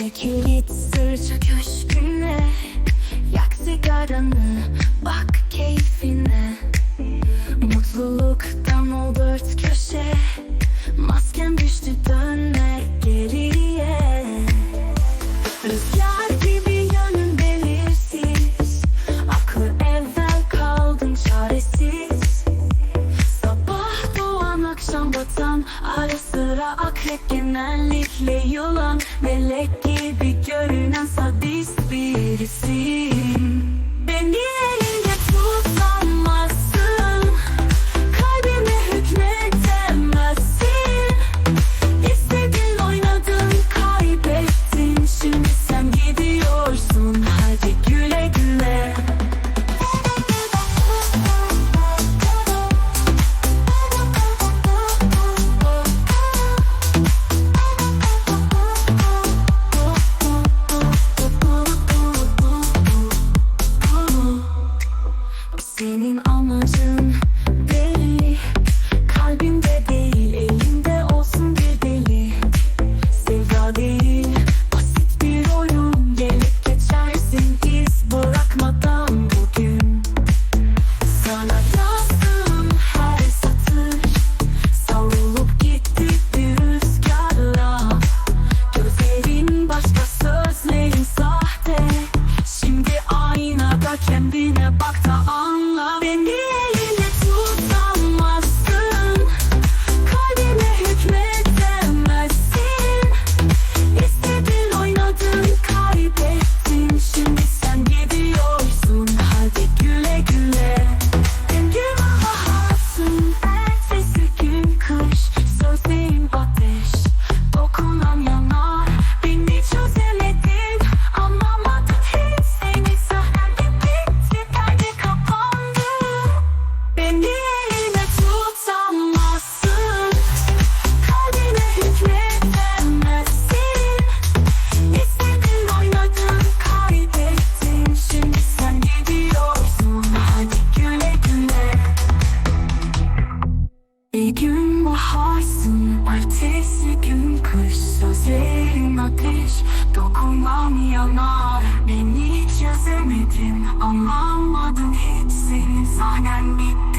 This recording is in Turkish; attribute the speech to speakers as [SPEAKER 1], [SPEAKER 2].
[SPEAKER 1] Çekil git sırça köşküne Yak sigaranı Bak keyfine. Mutluluktan o dört köşe. Masken düştü dönme geriye. Rüzgar gibi yönün belirsiz. Aklı evvel kaldın çaresiz. Sabah doğan akşam batan Ara sıra akrep genellikle yola melekki Senin Bakış sözlerin ateş Dokunmam yanar. Beni hiç çözemedin Anlamadım hiç seni Sahnen bitti